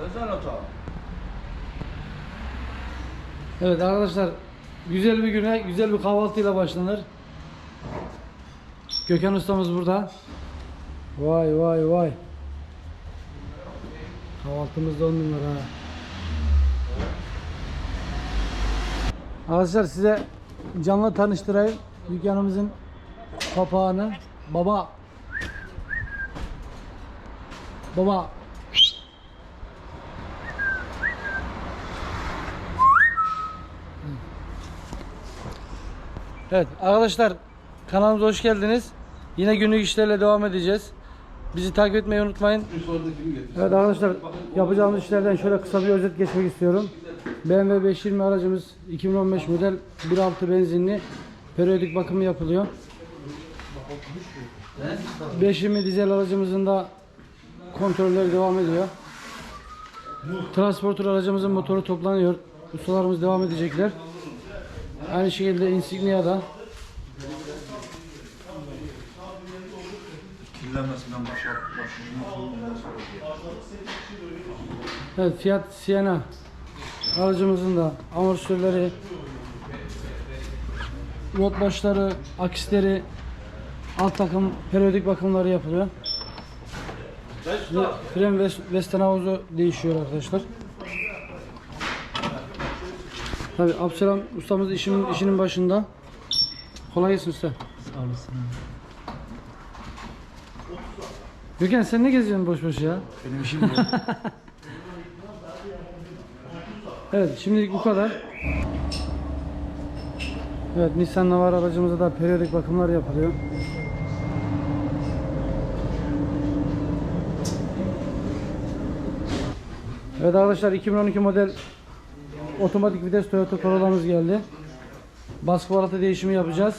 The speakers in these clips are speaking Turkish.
Özel oto. Evet arkadaşlar güzel bir güne güzel bir kahvaltıyla başlanır. Gökhan ustamız burada. Vay vay vay. Kahvaltımız da on numara ha. Arkadaşlar size canlı tanıştırayım dükkanımızın papağanı. Baba. Baba. Evet arkadaşlar kanalımıza hoş geldiniz. Yine günlük işlerle devam edeceğiz. Bizi takip etmeyi unutmayın. Evet arkadaşlar yapacağımız işlerden şöyle kısa bir özet geçmek istiyorum. BMW 520 aracımız 2015 model 1.6 benzinli periyodik bakımı yapılıyor. 520 dizel aracımızın da kontrolleri devam ediyor. Transporter aracımızın motoru toplanıyor. Ustalarımız devam edecekler. Aynı şekilde Insignia'da başlayacağım. Evet Fiat Siena aracımızın da amortisörleri, rot başları, akisleri, alt takım periyodik bakımları yapılıyor. Ve Fren ve Western havuzu değişiyor arkadaşlar. Tabi Abselam ustamız işinin, işinin başında. Kolay gelsin usta. Sağ olasın. Gökhan sen ne geziyorsun boş boş ya? Benim işim bu. Evet şimdilik bu kadar. Evet Nissan Navara aracımıza da periyodik bakımlar yapılıyor. Evet arkadaşlar 2012 model otomatik vites Toyota Corolla'mız geldi. Baskı balatı değişimi yapacağız.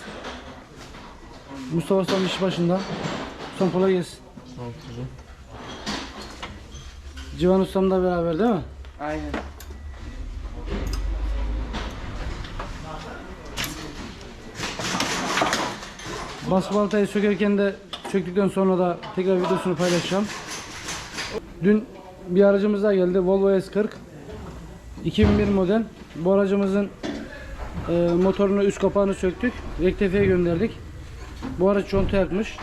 Mustafa Ustam iş başında. Ustam kolay gelsin. Sağ ol. Civan Ustam da beraber değil mi? Aynen. Baskı balatayı sökerken de söktükten sonra da tekrar videosunu paylaşacağım. Dün bir aracımız daha geldi. Volvo S40. 2001 model. Bu aracımızın e, motorunu üst kapağını söktük. Rektifiye gönderdik. Bu araç conta yakmış.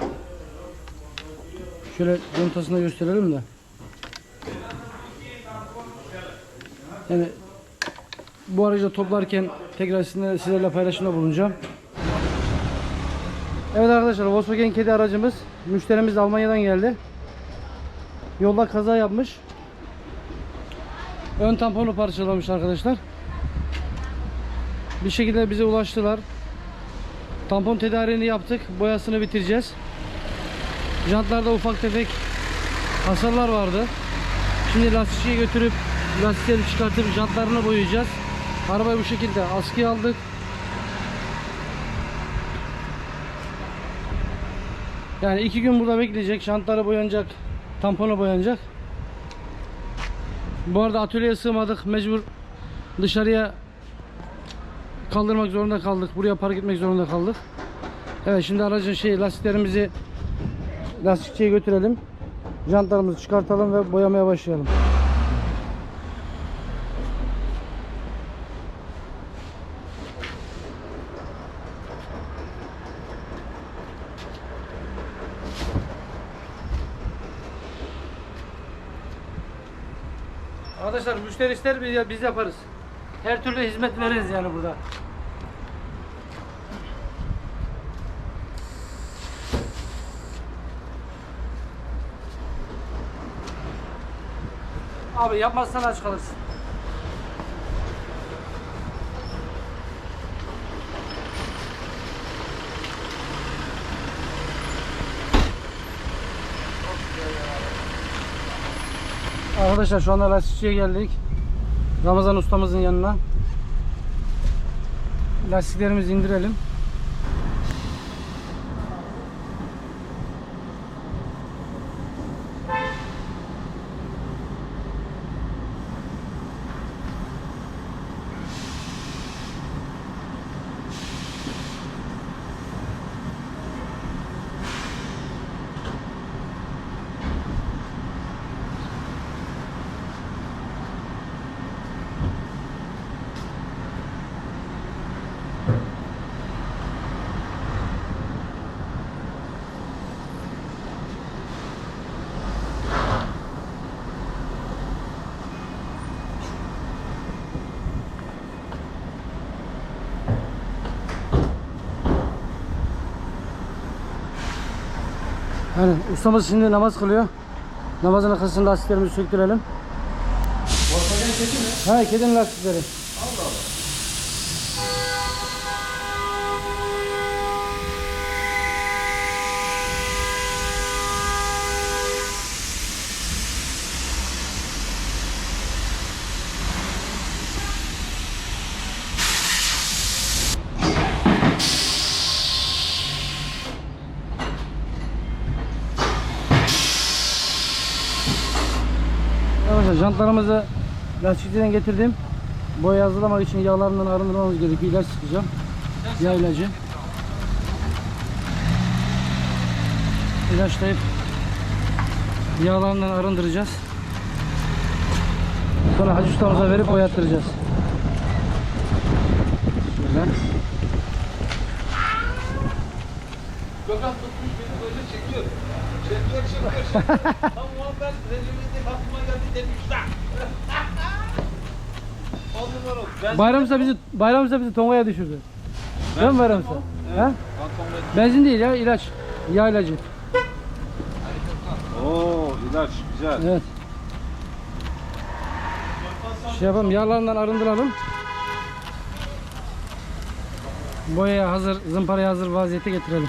Şöyle contasını gösterelim de. Yani bu aracı toplarken tekrar sizinle, sizlerle paylaşımda bulunacağım. Evet arkadaşlar Volkswagen kedi aracımız müşterimiz Almanya'dan geldi. Yolda kaza yapmış. Ön tamponu parçalamış arkadaşlar. Bir şekilde bize ulaştılar. Tampon tedariğini yaptık. Boyasını bitireceğiz. Jantlarda ufak tefek hasarlar vardı. Şimdi lastikçiye götürüp lastikleri çıkartıp jantlarını boyayacağız. Arabayı bu şekilde askıya aldık. Yani iki gün burada bekleyecek. Şantları boyanacak. Tamponu boyanacak. Bu arada atölyeye sığmadık. Mecbur dışarıya kaldırmak zorunda kaldık. Buraya park etmek zorunda kaldık. Evet şimdi aracın şey lastiklerimizi lastikçiye götürelim. Jantlarımızı çıkartalım ve boyamaya başlayalım. Arkadaşlar müşteri biz, biz yaparız. Her türlü hizmet veririz yani burada. Abi yapmazsan aç kalırsın. Arkadaşlar şu anda lastikçiye geldik. Ramazan ustamızın yanına. Lastiklerimizi indirelim. Aynen. Ustamız şimdi namaz kılıyor. Namazın arkasında lastiklerimizi söktürelim. Ha kedinin lastikleri. Arkadaşlar jantlarımızı lastikçiden getirdim. Boya hazırlamak için yağlarından arındırmamız gerekiyor. İlaç sıkacağım. Yağ ilacı. İlaçlayıp yağlarından arındıracağız. Sonra hacı ustamıza verip boyattıracağız. Şöyle. Gökhan tutmuş beni böyle çekiyor. Tam muhabbet rejimizde aklıma geldi dedim usta. On numara oldu. Ben Bayram Usta bizi Bayram Usta bizi Tonga'ya düşürdü. Değil mi Bayram Usta? He? Kankamda- Benzin değil ya ilaç. Yağ ilacı. Oo ilaç güzel. Evet. Şey yapalım yağlarından arındıralım. Boyaya hazır, zımparaya hazır vaziyete getirelim.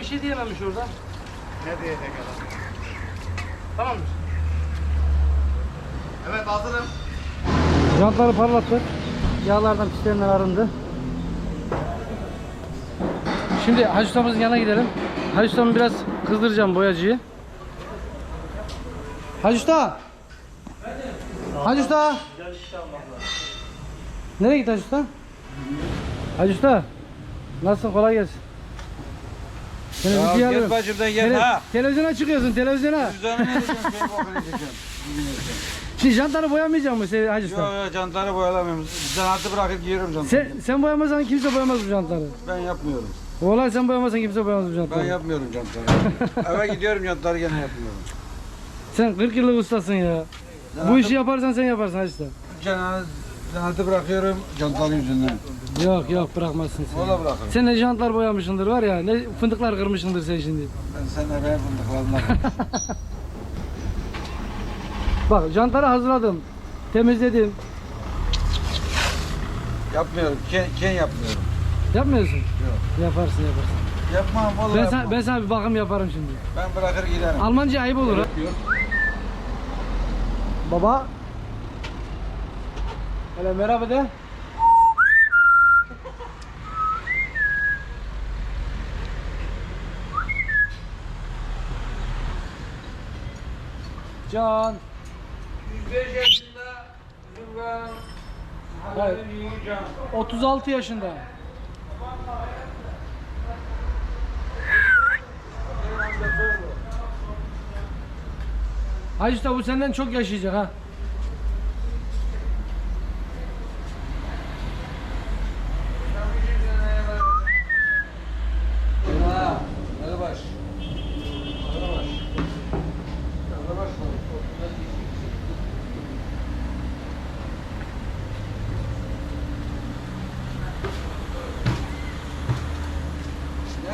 Bir şey diyememiş orada. Ne diyecek adam? Tamamdır. Evet hazırım. Jantları parlattık. Yağlardan pislerinden arındı. Şimdi Hacı Usta'mızın yanına gidelim. Hacı Usta'mı biraz kızdıracağım boyacıyı. Hacı Usta! Hacı Usta! Nereye gitti Hacı Usta? Hacı Usta! Nasılsın? Kolay gelsin. Seni Ya videoya gel alıyorum. bacımdan gel Tele- ha. Televizyona çıkıyorsun televizyona. Cüzdanı ne diyeceğim? Beni bok edeceksin. Şimdi jantları boyamayacak mısın Hacı Usta? Yok yok çantaları boyalamıyorum. Zanaatı bırakıp giyiyorum çantaları. Sen, sen boyamazsan kimse boyamaz bu jantları. Ben yapmıyorum. Vallahi sen boyamazsan kimse boyamaz bu jantları. Ben yapmıyorum çantaları. Eve gidiyorum çantaları gene yapmıyorum. Sen 40 yıllık ustasın ya. Bu işi yaparsan sen yaparsın Hacı Usta. Zanaatı bırakıyorum çantaların yüzünden. Yok yok bırakmazsın sen. Valla bırakırım. Sen ne jantlar boyamışsındır var ya ne fındıklar kırmışsındır sen şimdi. Ben seninle ben fındıklarımla Bak jantları hazırladım. Temizledim. Yapmıyorum. Ken, ken yapmıyorum. Yapmıyorsun. Yok. Yaparsın yaparsın. Yapmam vallahi Ben yapmam. sana, ben sana bir bakım yaparım şimdi. Ben bırakır giderim. Almanca ayıp olur ha. Baba. Hele merhaba de. Can. 105 yaşında ben Evet. yiyeceğim. 36 yaşında. Hacı Usta bu senden çok yaşayacak. Ha, hadi baş. Hadi baş. Hadi baş.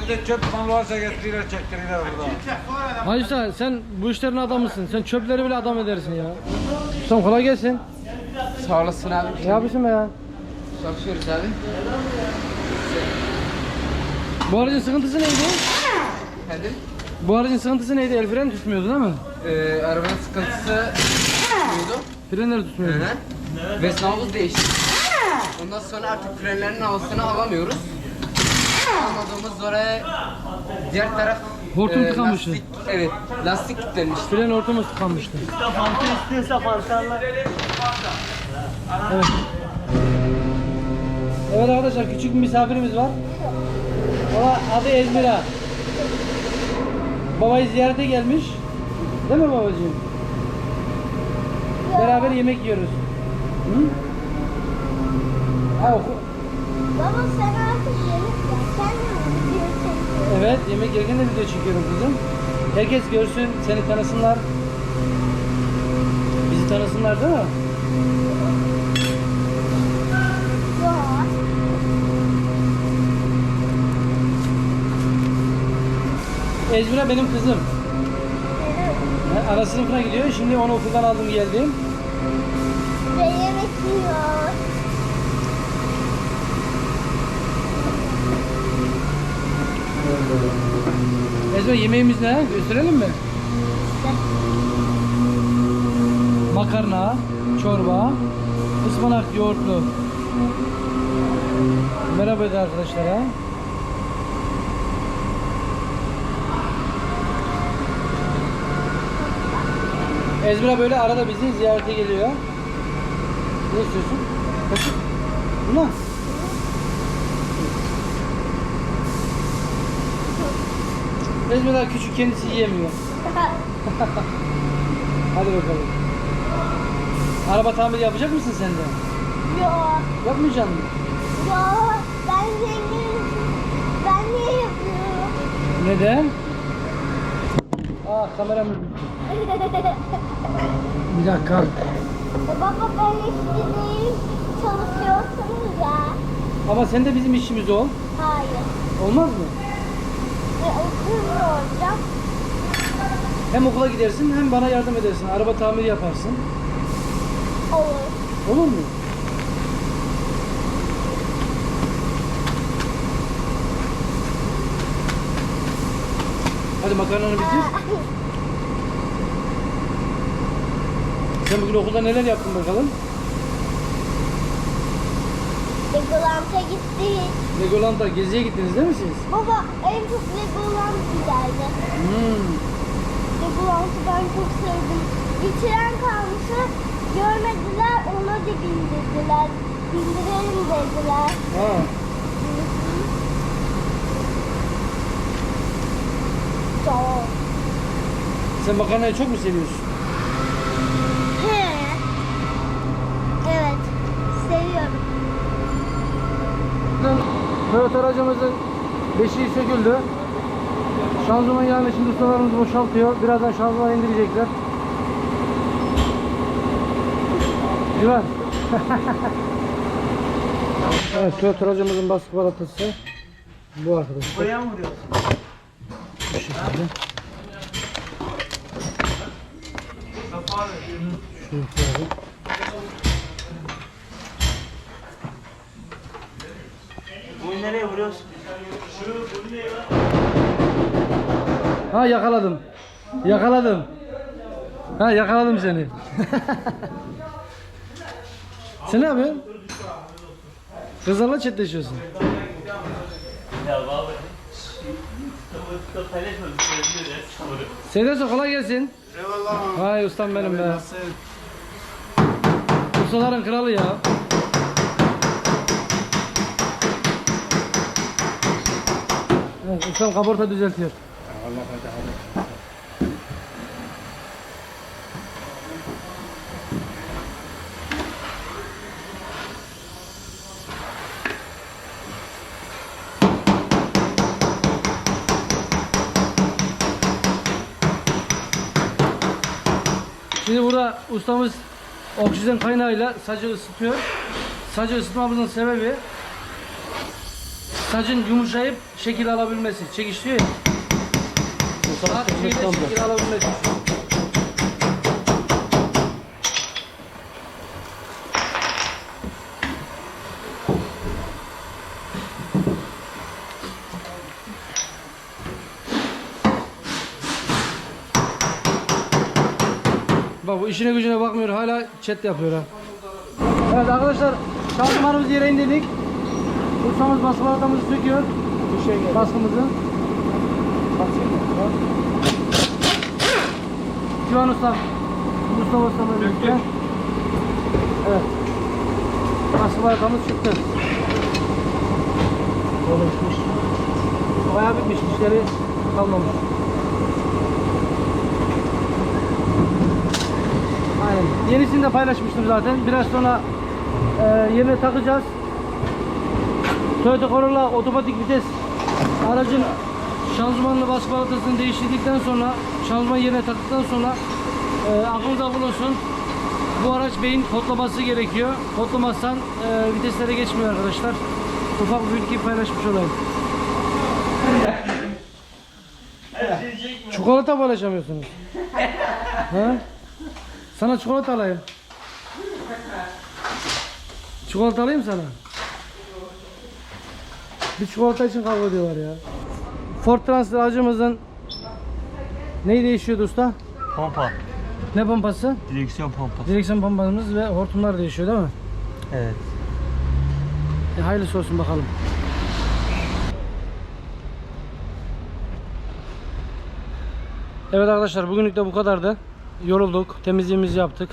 Nerede çöp mal varsa getirirler çektirirler burada. Hacı Usta sen bu işlerin adamısın. Sen çöpleri bile adam edersin ya. Ustam kolay gelsin. Sağ olasın abi. Ne yapıyorsun be ya? Çalışıyoruz abi. Bu aracın sıkıntısı neydi? Efendim? Bu aracın sıkıntısı neydi? El freni tutmuyordu değil mi? Ee, arabanın sıkıntısı buydu. Frenleri tutmuyordu. Hı. Ve sınavımız değişti. Ondan sonra artık frenlerin havasını alamıyoruz. Almadığımız oraya diğer taraf Hortum tıkanmıştı. lastik, evet lastik kilitlenmiş. Fren ortamı tıkanmıştı. Evet. Evet arkadaşlar küçük bir misafirimiz var. O adı Ezmira. Babayı ziyarete gelmiş. Değil mi babacığım? Beraber yemek yiyoruz. Hı? Ha, oku- Baba sen artık yemek yerken mi video çekiyorsun? Evet yemek yerken de video çekiyorum kızım. Herkes görsün, seni tanısınlar. Bizi tanısınlar değil mi? Ezmira benim kızım. Evet. Ana sınıfına gidiyor. Şimdi onu okuldan aldım geldim. Ve yemek yiyor. Ezmira yemeğimiz ne? Gösterelim mi? Makarna, çorba, ıspanak yoğurtlu. Merhaba arkadaşlara. Ezmira böyle arada bizi ziyarete geliyor. Ne istiyorsun? Kaşık. Buna. Ezmira küçük kendisi yiyemiyor. Hadi bakalım. Araba tamiri yapacak mısın sen de? Yok. Yapmayacaksın mı? Yok. Ben zenginim. Ben niye yapıyorum? Neden? Aa kameram düştü. Bir dakika. Baba ben değilim. Çalışıyorsunuz ya. Ama sen de bizim işimiz ol. Hayır. Olmaz mı? E. Hem okula gidersin hem bana yardım edersin. Araba tamiri yaparsın. Olur. Olur mu? Hadi makarnanı bitir. Sen bugün okulda neler yaptın bakalım? Legoland'a gittik. Legoland'a geziye gittiniz değil mi siz? Baba en çok Legoland güzeldi. Hmm. Legoland'ı ben çok sevdim. Bir tren kalmışı görmediler ona da bindirdiler. Bindirelim dediler. Ha. Çok. Sen makarnayı çok mu seviyorsun? Toyota aracımızın beşiği söküldü. Şanzıman yağını şimdi ustalarımız boşaltıyor. Birazdan şanzımanı indirecekler. Güven. evet, Toyota aracımızın baskı balatası bu arkadaşlar. Buraya mı vuruyorsun? Bu şekilde. Şu yukarı. Bunu nereye vuruyorsun? Ha yakaladım. Yakaladım. Ha yakaladım seni. Sen ne yapıyorsun? Kızlarla chatleşiyorsun. Seyden kolay gelsin. Eyvallah. Hay ustam benim be. Ustaların kralı ya. Evet, ustam kaporta düzeltiyor. Şimdi burada ustamız oksijen kaynağıyla sacı ısıtıyor. Sacı ısıtmamızın sebebi sacın yumuşayıp şekil alabilmesi. Çekişiyor ya. Şeyle şekil alabilmesi. Bak bu işine gücüne bakmıyor hala chat yapıyor ha. Evet arkadaşlar şanzımanımızı yere indirdik. Ustamız baskı balatamızı söküyor. Baskımızı. Güven Usta. Mustafa Usta'la birlikte. Evet. Baskı balatamız çıktı. Böyle bitmiş. Bayağı bitmiş. Dişleri kalmamış. Aynen. Yenisini de paylaşmıştım zaten. Biraz sonra e, yerine takacağız. Toyota Corolla otomatik vites aracın şanzımanlı baskı balatasını değiştirdikten sonra şanzıman yerine taktıktan sonra e, aklınızda bulunsun. Bu araç beyin kodlaması gerekiyor. Kodlamazsan e, viteslere geçmiyor arkadaşlar. Ufak bir bilgi paylaşmış olayım. Çikolata paylaşamıyorsunuz. ha? Sana çikolata alayım. Çikolata alayım sana. Bir çikolata için kavga ediyorlar ya. Ford Transit aracımızın neyi değişiyordu usta? Pompa. Ne pompası? Direksiyon pompası. Direksiyon pompamız ve hortumlar değişiyor değil mi? Evet. E, hayırlısı olsun bakalım. Evet arkadaşlar bugünlük de bu kadardı. Yorulduk, temizliğimizi yaptık.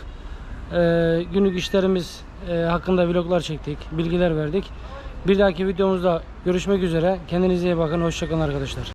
Ee, günlük işlerimiz e, hakkında vloglar çektik, bilgiler verdik. Bir dahaki videomuzda görüşmek üzere. Kendinize iyi bakın, hoşçakalın arkadaşlar.